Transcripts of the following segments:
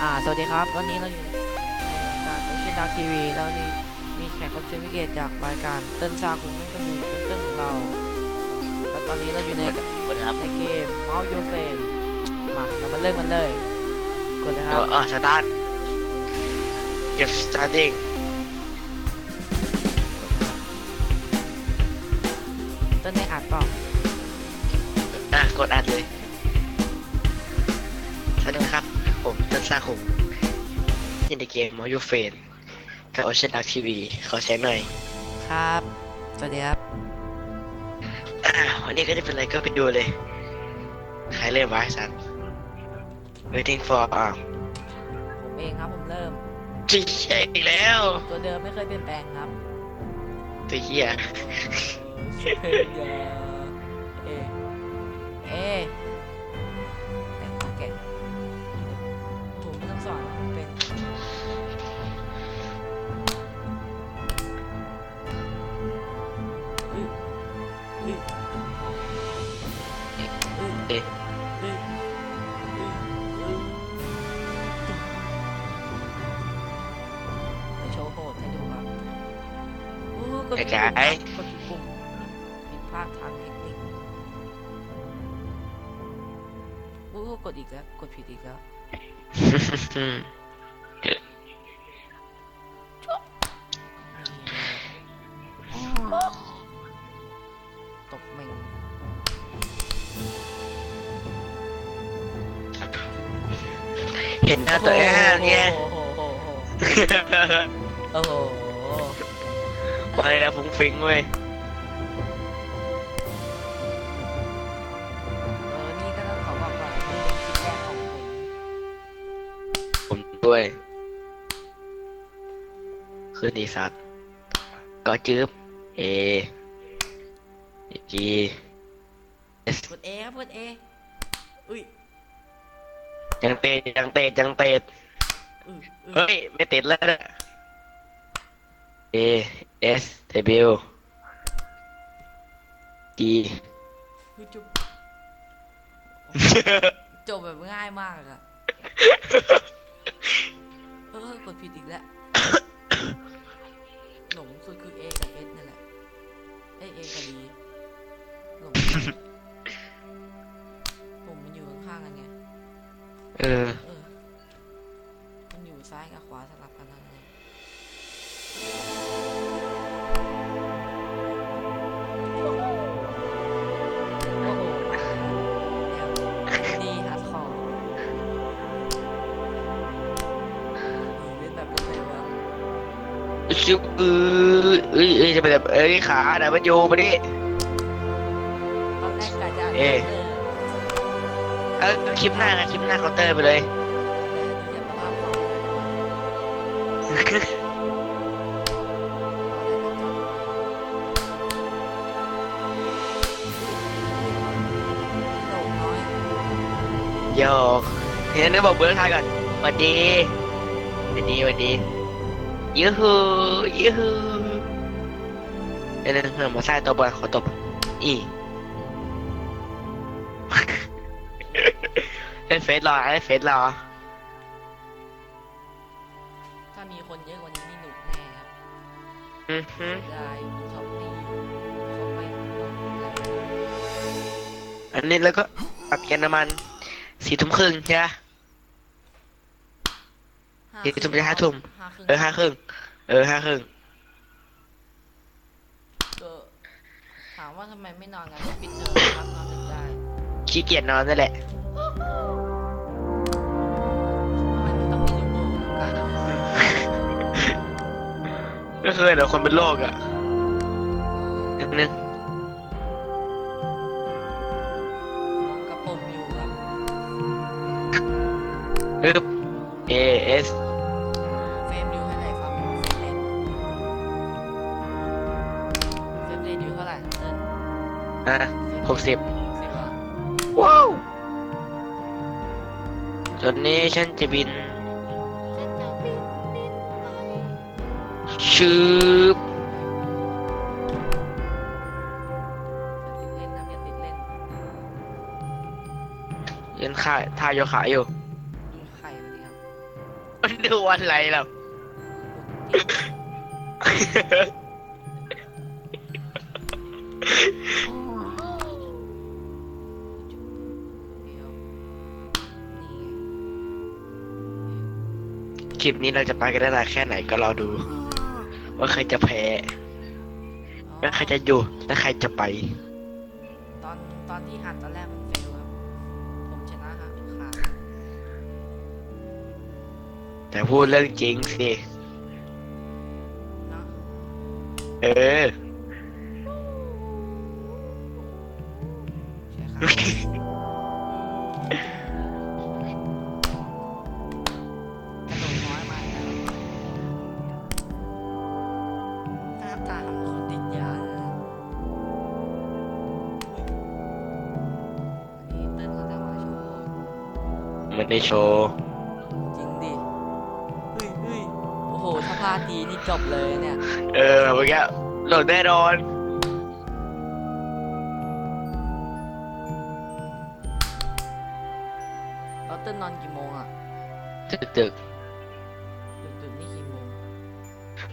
อ่า สวัสดีครับ วันนี้เราอยู่ในรายการโอเชียนดาร์ทีวีแล้วนี่มีแขกรับเชิญพิเศษจากรายการเติ้ลซาคุณไม่ก็มีเติ้ลของเรา แล้วตอนนี้เราอยู่ในสวัสดีครับในเกม Mouse Your Frame มาเรามาเริ่มกันเลย กดเลยคเอรับอเออสตาร์ท get starting เติ้ลได้อัดเปล่าอะ กดอัดเลย ผมต้นซาคุงยินในเกมมอยูเฟนกับโอเชียนดักทีวีขอเสียงหน่อย ครับ สวัสดีครับ อ่าวันนี้ก็จะเป็นอะไรก็ไปดูเลย ใครเล่นวะไอ้สัน waiting for อ่าผมเองครับผมเริ่ม จีใช่อีกแล้วตัวเดิมไม่เคยเปลี่ยนแปลงครับตัวเหี้ยเอเอเอโกดผิดปุ่มครับกดผิดปุ่มผิดพลาดทางเทคนิคโอ้กดอีกแล้ว กดผิดอีกแล้วตบเม่งเห็นหน้าตัวเองไงโอ้โหโอ้โหโอ้โห ไปแล้วฟุ้งฟิ้งเว้ยเออ นี่ก็ต้องขอบอกก่อนมันเป็นคลิปแรกของผม ผมด้วยคือดีสัตว์ก็จืบเอจีเอสกดเอครับกดเอ อุ้ยยังเตะยังเตะยังเตะ อุ้ยอุ้ย เฮ้ย ไม่ติดแล้วนะ A S W D คือจบจบแบบง่ายมากอะเออกดผิดอีกแล้วหลงสุดคือ A กับ S นั่นแหละเอ้ย A กับ D หลงผมมันอยู่ข้างๆกันไงเออ เออ มันอยู่ซ้ายกับขวาสลับกันนั่น ชุบเออเอ้ยเอ้ยจะไปแบบเอ้ยขาเดี๋ยวมันโยมาดิ ตอนแรกกะจะเอ๊ะ เออเออคลิปหน้าไงคลิปหน้าเคาน์เตอร์ไปเลย เดี๋ยวภาพเราโด่งน้อยโยกเห็นนึกบอกเบื้องท้ายก่อนสวัสดีสวัสดีสวัสดี ยูฮูยูฮูเดี๋ยวเดี๋ยวมาใส่ตัวบอลขอตบอีเล่นเฟซรอเล่นเฟซรอถ้ามีคนเยอะกว่านี้นี่หนุกแน่ครับอือฮึได้เขาตีเขาไม่ลงแรงอันนี้แล้วก็ปรับแกนน้ำมันสี่ทุ่มครึ่งใช่ไหม เดี๋ยวจะไปห้าทุ่มห้าครึ่งเออห้าครึ่งเออห้าครึ่งก็ถามว่าทำไมไม่นอนกันปิดเทอมครับนอนดึกได้ขี้เกียจนอนนั่นแหละทำไมมันต้องมีลูกโป่งกันไม่เคยเหรอคนเป็นโรคอะนึงนึงมองกระปุ่มอยู่ครับ อึบ A S อะหกสิบสิบอะว้าวตอนนี้ฉันจะบินชืบอย่าติดเล่นนะอย่าติดเล่นยืนขาท่าโยขาอยู่ดูไข่ไปดิครับดูอะไรเรา คลิปนี้เราจะไปกันได้นานแค่ไหนก็รอดู ว่าใครจะแพ้ว่าใครจะอยู่และใครจะไป ตอนตอนที่อัดตอนแรกมันเฟลครับ ผมชนะฮะขาดแต่พูดเรื่องจริงสิเนาะเออ ใช่ครับ ตาของคนติดยาเลยนะอันนี้เต้นเขาจะมาโชว์มันได้โชว์ จริงดิเฮ้ยเฮ้ยโอ้โหถ้าพลาดทีนี่จบเลยเนี่ย เออเมื่อกี้หลดแน่นอน แล้วเต้นนอนกี่โมงอะ ตึกตึก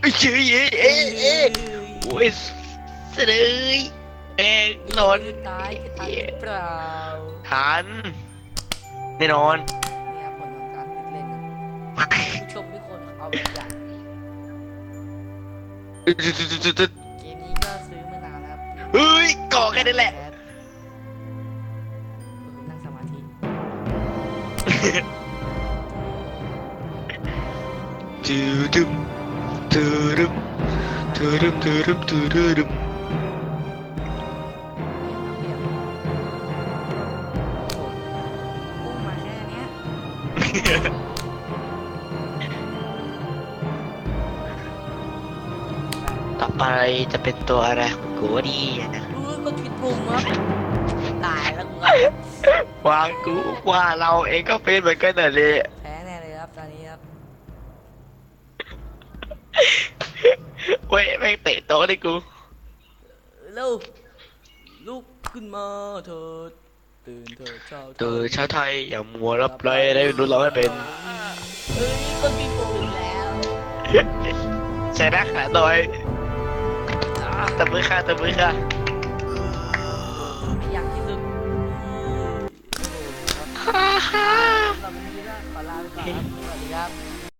เอ้ยเอ้ยเอ้ยเอ้ยเอ้ยโอ้ยเสยเอ้ยหลนตายตายเปล่าทันแน่นอนเนี่ยผลของการติดเล่นนะผู้ชมทุกคนเอาแบบอย่างเกมนี้ก็ซื้อมานานแล้วครับเฮ้ยก่อแค่นั้นแหละนั่งสมาธิตือดึม ตือดึมตือดึมตือดึมตือดึมเรียนครับเรียนโอ้โหพุ่งมาแค่เนี้ยต่อไปจะเป็นตัวอะไรของกูดีนะรู้ก็คิดพุ่งครับตายแล้วกูก็วางกูว่าเราเองก็เป็นเหมือนกันน่ะเลยแพ้แน่เลยครับตอนนี้ครับ เว้ยแม่งเตะโต๊ะดิกู เร็วลุกขึ้นมาเถิดตื่นเถิดเช้าตื่นเช้าไทยอย่ามัวรับไรได้รู้เราให้เป็น เฮ้ยก็มีปุ่มแล้วใส่หน้าขาหน่อยตะมือค่ะตะมือค่ะอยากที่สุดฮ่าฮ่าสำหรับวันนี้ก็ขอลาไปก่อนครับสวัสดีครับ